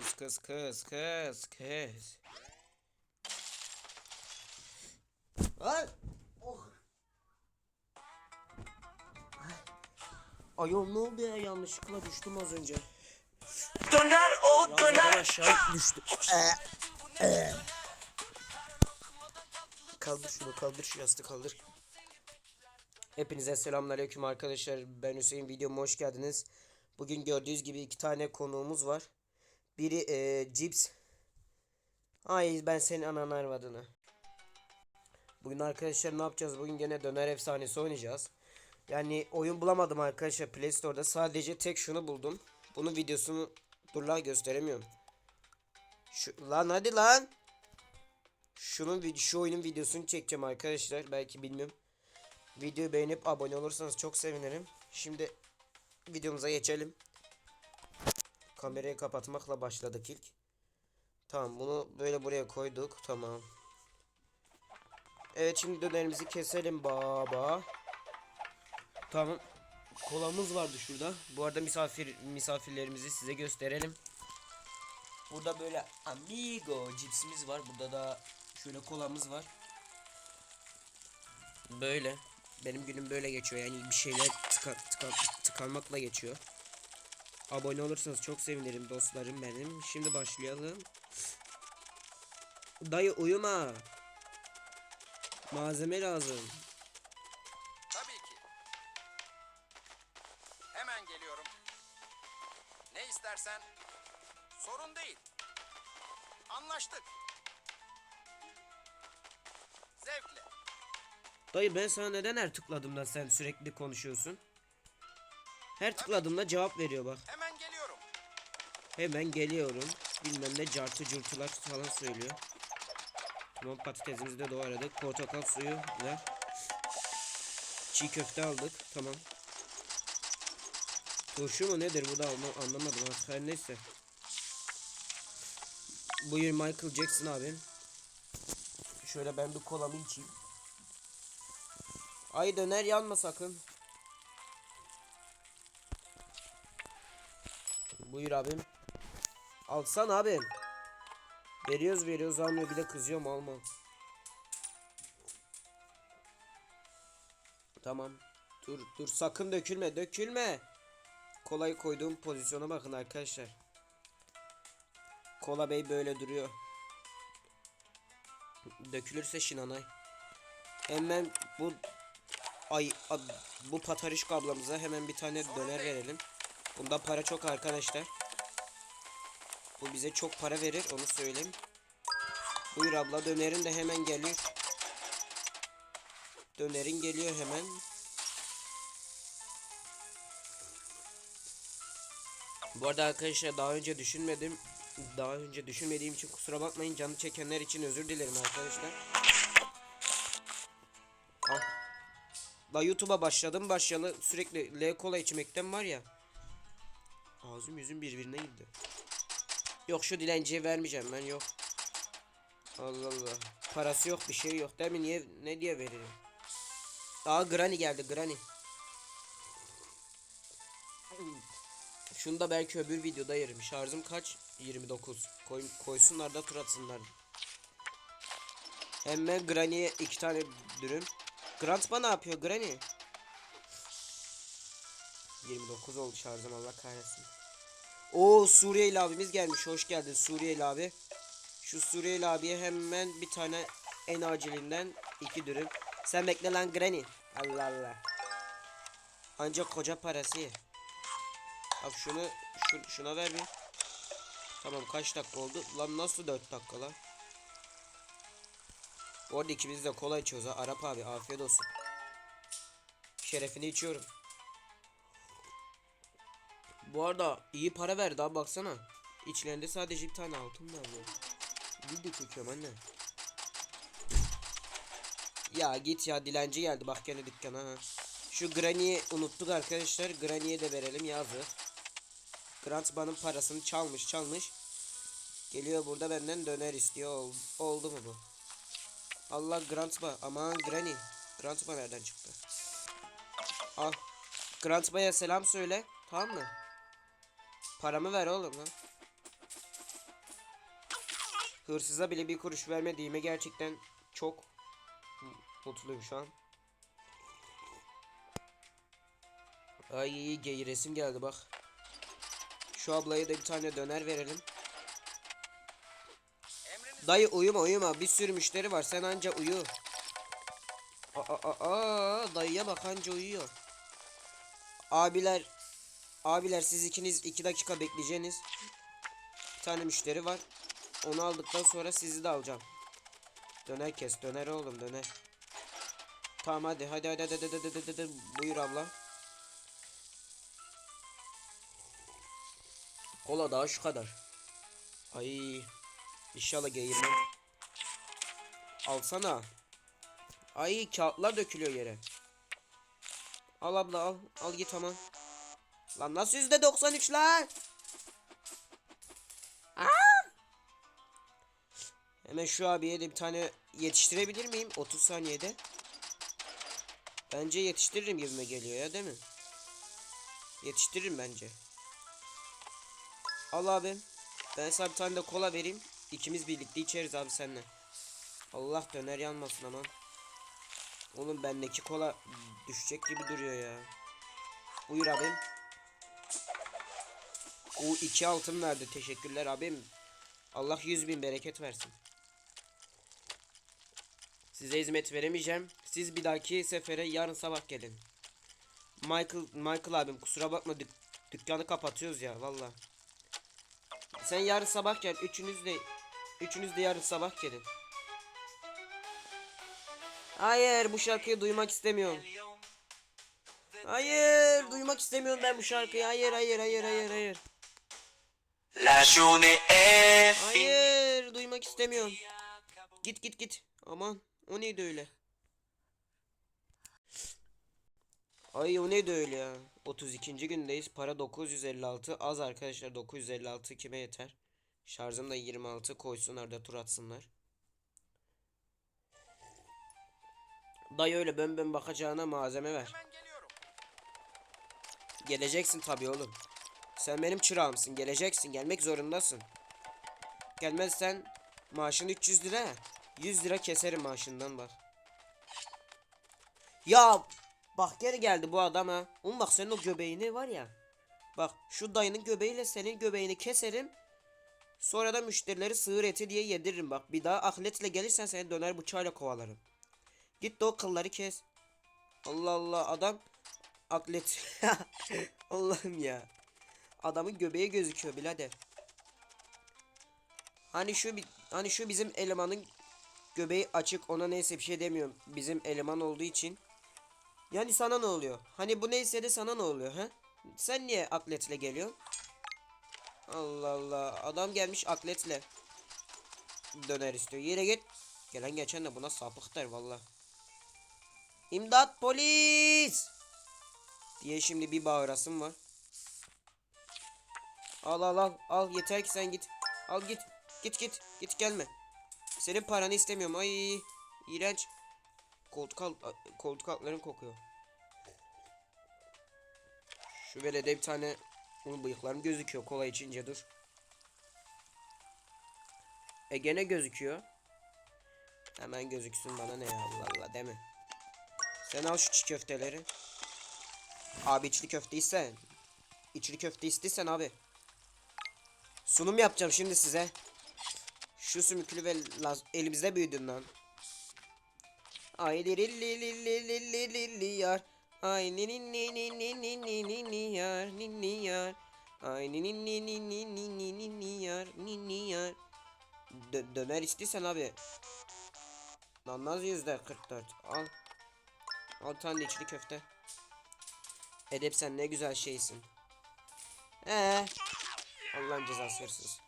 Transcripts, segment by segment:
Kız kız kız kız kız. Ay. Oh. Ay. Ayol ne oldu ya yanlışlıkla düştüm az önce. Döner o Yazdan döner. aşağı düştüm. Ee, ee. Kaldır şunu kaldır şu yastığı kaldır. Hepinize selamünaleyküm arkadaşlar. Ben Hüseyin videoma hoş geldiniz. Bugün gördüğünüz gibi iki tane konuğumuz var. Biri eee Cips. Ay ben senin ananı arvadını. Bugün arkadaşlar ne yapacağız? Bugün gene döner efsanesi oynayacağız. Yani oyun bulamadım arkadaşlar Play Store'da. Sadece tek şunu buldum. Bunun videosunu dur la gösteremiyorum. Şu lan hadi lan. Şunun şu oyunun videosunu çekeceğim arkadaşlar. Belki bilmiyorum. Videoyu beğenip abone olursanız çok sevinirim. Şimdi videomuza geçelim. Kamerayı kapatmakla başladık ilk. Tamam bunu böyle buraya koyduk. Tamam. Evet şimdi dönerimizi keselim baba. Tamam. Kolamız vardı şurada. Bu arada misafir misafirlerimizi size gösterelim. Burada böyle amigo cipsimiz var. Burada da şöyle kolamız var. Böyle. Benim günüm böyle geçiyor. Yani bir şeyler tıka, tıka, tıkanmakla geçiyor. Abone olursanız çok sevinirim dostlarım benim. Şimdi başlayalım. Dayı uyuma. Malzeme lazım. Tabii ki. Hemen geliyorum. Ne istersen sorun değil. Anlaştık. Zevkle. Dayı ben sana neden her tıkladığımda sen sürekli konuşuyorsun? Her tıkladığımda cevap veriyor bak. Hemen. Hemen geliyorum. Bilmem ne cartı curtular falan söylüyor. Tamam patatesimizi de doğradık. Portakal suyu ve çiğ köfte aldık. Tamam. Turşu mu nedir bu da anla- anlamadım her neyse. Buyur Michael Jackson abim. Şöyle ben bir kolamı içeyim. Ay döner yanma sakın. Buyur abim. Alsan abim. Veriyoruz veriyoruz almıyor bir de kızıyorum alma. Tamam. Dur dur sakın dökülme dökülme. Kolayı koyduğum pozisyona bakın arkadaşlar. Kola bey böyle duruyor. Dökülürse şinanay. Hemen bu ay ad- bu patarış ablamıza hemen bir tane döner verelim. Bunda para çok arkadaşlar. Bu bize çok para verir onu söyleyeyim. Buyur abla dönerin de hemen geliyor. Dönerin geliyor hemen. Bu arada arkadaşlar daha önce düşünmedim. Daha önce düşünmediğim için kusura bakmayın. Canı çekenler için özür dilerim arkadaşlar. Ah. La YouTube'a başladım başlayalı sürekli L kola içmekten var ya. Ağzım yüzüm birbirine girdi. Yok şu dilenciye vermeyeceğim ben yok. Allah Allah. Parası yok bir şey yok değil? Niye ne diye veririm? Aa Granny geldi Granny. Şunu da belki öbür videoda yerim. Şarjım kaç? 29. Koy, koysunlar da tur atsınlar. Hemen Granny'ye iki tane dürüm. Grant ne yapıyor Granny? 29 oldu şarjım Allah kahretsin. O Suriyeli abimiz gelmiş. Hoş geldin Suriyeli abi. Şu Suriyeli abiye hemen bir tane en acilinden iki dürüm. Sen bekle lan Granny. Allah Allah. Ancak koca parası. Bak şunu şu, şuna ver bir. Tamam kaç dakika oldu? Lan nasıl 4 dakika lan? Orada ikimiz de kola içiyoruz ha. Arap abi afiyet olsun. Şerefini içiyorum. Bu arada iyi para verdi abi baksana. İçlerinde sadece bir tane altın var bu. Video çekiyorum anne. Ya git ya dilenci geldi bak gene dükkana ha. Şu Granny'yi unuttuk arkadaşlar. Granny'ye de verelim yazık. Grant Ban'ın parasını çalmış çalmış. Geliyor burada benden döner istiyor. Ol- oldu mu bu? Allah Grant Ba. Aman Granny. Grant Ba nereden çıktı? Al. Grant Ba'ya selam söyle. Tamam mı? Paramı ver oğlum lan. hırsıza bile bir kuruş vermediğime gerçekten çok mutluyum şu an. Ay gay resim geldi bak. Şu ablaya da bir tane döner verelim. Dayı uyuma uyuma bir sürü müşteri var sen anca uyu. Aa, aa, aa, dayıya bak anca uyuyor. Abiler abiler siz ikiniz iki dakika bekleyeceğiniz. Bir tane müşteri var. Onu aldıktan sonra sizi de alacağım. Döner kes döner oğlum döner. Tamam hadi hadi hadi hadi hadi hadi, hadi, hadi. buyur abla. Kola daha şu kadar. Ay İnşallah geğirmem. Alsana. Ay kağıtlar dökülüyor yere. Al abla al. Al git ama. Lan nasıl yüzde 93 lan? Aa! Hemen şu abiye de bir tane yetiştirebilir miyim? 30 saniyede. Bence yetiştiririm gibime geliyor ya değil mi? Yetiştiririm bence. Al abi. Ben sana bir tane de kola vereyim. İkimiz birlikte içeriz abi seninle. Allah döner yanmasın aman. Oğlum bendeki kola düşecek gibi duruyor ya. Buyur abim. O iki altın verdi. Teşekkürler abim. Allah yüz bin bereket versin. Size hizmet veremeyeceğim. Siz bir dahaki sefere yarın sabah gelin. Michael Michael abim kusura bakma dük- dükkanı kapatıyoruz ya valla. Sen yarın sabah gel. Üçünüz de üçünüz de yarın sabah gelin. Hayır bu şarkıyı duymak istemiyorum. Hayır duymak istemiyorum ben bu şarkıyı. Hayır hayır hayır hayır hayır. La journée est finie. Hayır duymak istemiyorum. Git git git. Aman o neydi öyle? Ay o neydi öyle ya? 32. gündeyiz. Para 956. Az arkadaşlar 956 kime yeter? Şarjım da 26 koysunlar da tur atsınlar. Dayı öyle bön bön bakacağına malzeme ver. hemen geliyorum. Geleceksin tabii oğlum. Sen benim çırağımsın. Geleceksin. Gelmek zorundasın. Gelmezsen maaşın 300 lira. 100 lira keserim maaşından bak. Ya bak geri geldi bu adam ha. Oğlum bak senin o göbeğini var ya. Bak şu dayının göbeğiyle senin göbeğini keserim. Sonra da müşterileri sığır eti diye yediririm bak. Bir daha ahletle gelirsen seni döner bıçağıyla kovalarım. Git de o kılları kes. Allah Allah adam Atlet. Allah'ım ya. Adamın göbeği gözüküyor birader. Hani şu hani şu bizim elemanın göbeği açık ona neyse bir şey demiyorum. Bizim eleman olduğu için. Yani sana ne oluyor? Hani bu neyse de sana ne oluyor ha? Sen niye atletle geliyorsun? Allah Allah. Adam gelmiş atletle. Döner istiyor. Yere git. Gelen geçen de buna sapık der valla. İmdat polis! diye şimdi bir bağırasım var. Al al al al yeter ki sen git. Al git. Git git. Git gelme. Senin paranı istemiyorum. Ay iğrenç. Koltuk alt, koltuk altların kokuyor. Şu velede bir tane onun bıyıklarım gözüküyor kola içince dur. E gene gözüküyor. Hemen gözüksün bana ne ya Allah Allah mi? Sen al şu çiğ köfteleri. Abi içli köfte isten. İçli köfte istiysen abi. Sunum yapacağım şimdi size. Şu sümüklü ve elimizde büyüdün lan. Ay li li li li li li li li li yar. Ay ni ni ni ni ni ni ni ni ni yar ni ni yar. Ay ni ni ni ni ni ni ni ni ni yar ni ni yar. Dö- döner istiyorsan abi. Lan nasıl yüzde 44 al. Al tane içli köfte. Edep sen ne güzel şeysin. Ee, Allah'ın cezası hırsız.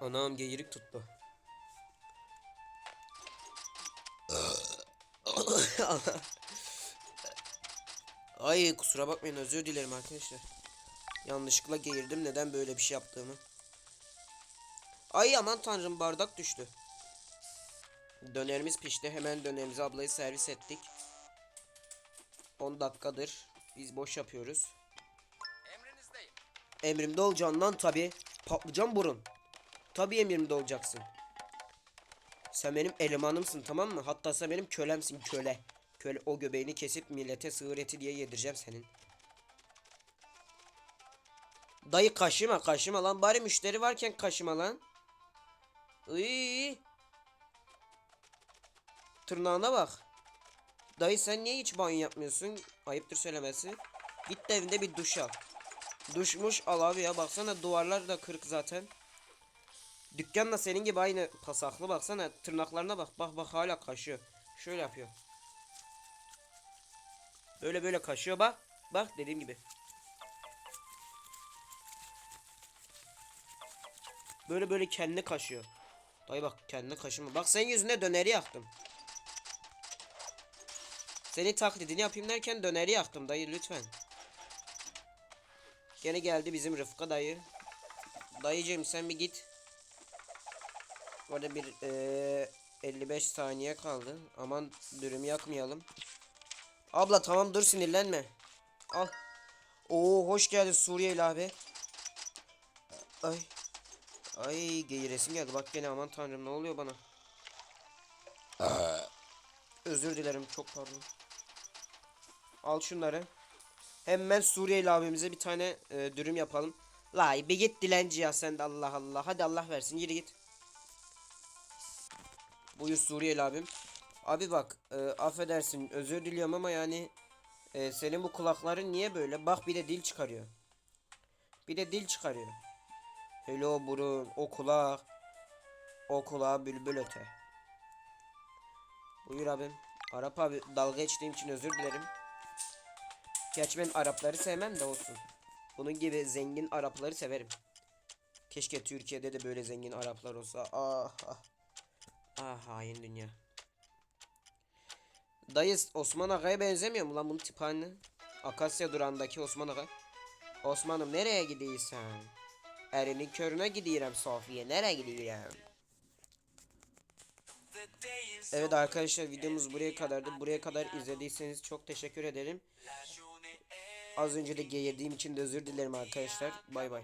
Anam geyirik tuttu. Ay kusura bakmayın özür dilerim arkadaşlar. Yanlışlıkla geğirdim neden böyle bir şey yaptığımı. Ay aman tanrım bardak düştü. Dönerimiz pişti. Hemen dönerimizi ablayı servis ettik. 10 dakikadır Biz boş yapıyoruz. Emrinizdeyim. Emrimde olacaksın lan tabi. Patlıcan burun. Tabi emrimde olacaksın. Sen benim elemanımsın tamam mı? Hatta sen benim kölemsin köle. Köle o göbeğini kesip millete sığır eti diye yedireceğim senin. Dayı kaşıma kaşıma lan bari müşteri varken kaşıma lan. Iy. Tırnağına bak. Dayı sen niye hiç banyo yapmıyorsun? Ayıptır söylemesi. Git de evinde bir duş al. Duşmuş al abi ya baksana duvarlar da kırık zaten. Dükkan da senin gibi aynı pasaklı baksana tırnaklarına bak bak bak hala kaşıyor. Şöyle yapıyor. Böyle böyle kaşıyor bak. Bak dediğim gibi. Böyle böyle kendini kaşıyor. Dayı bak kendini kaşıma. Bak senin yüzüne döneri yaktım. Senin taklidini yapayım derken döneri yaktım dayı lütfen. Gene geldi bizim Rıfkı dayı. Dayıcığım sen bir git. Orada bir eee 55 saniye kaldı. Aman dürüm yakmayalım. Abla tamam dur sinirlenme. Al. Oo hoş geldin Suriyeli abi. Ay. Ay geyiresim geldi. Bak gene aman tanrım ne oluyor bana. Özür dilerim çok pardon. Al şunları. Hemen Suriyeli abimize bir tane e, dürüm yapalım. Lay bir git dilenci ya sen de Allah Allah. Hadi Allah versin yürü git. Buyur Suriyeli abim. Abi bak e, affedersin özür diliyorum ama yani e, senin bu kulakların niye böyle? Bak bir de dil çıkarıyor. Bir de dil çıkarıyor. Hele o burun, o kulak. O kulağa bülbül öte. Buyur abim. Arap abi dalga geçtiğim için özür dilerim. Gerçi Arapları sevmem de olsun. Bunun gibi zengin Arapları severim. Keşke Türkiye'de de böyle zengin Araplar olsa. Ah ah. Ah hain dünya. Dayı Osman Aga'ya benzemiyor mu lan bunun tip haline? Akasya durağındaki Osman Aga. Osman'ım nereye gidiyorsun? Erinin körüne gidiyorum Sofiye. Nereye gidiyorum? Evet arkadaşlar videomuz buraya kadardı. Buraya kadar izlediyseniz çok teşekkür ederim. Az önce de geğirdiğim için de özür dilerim arkadaşlar. Bay bay.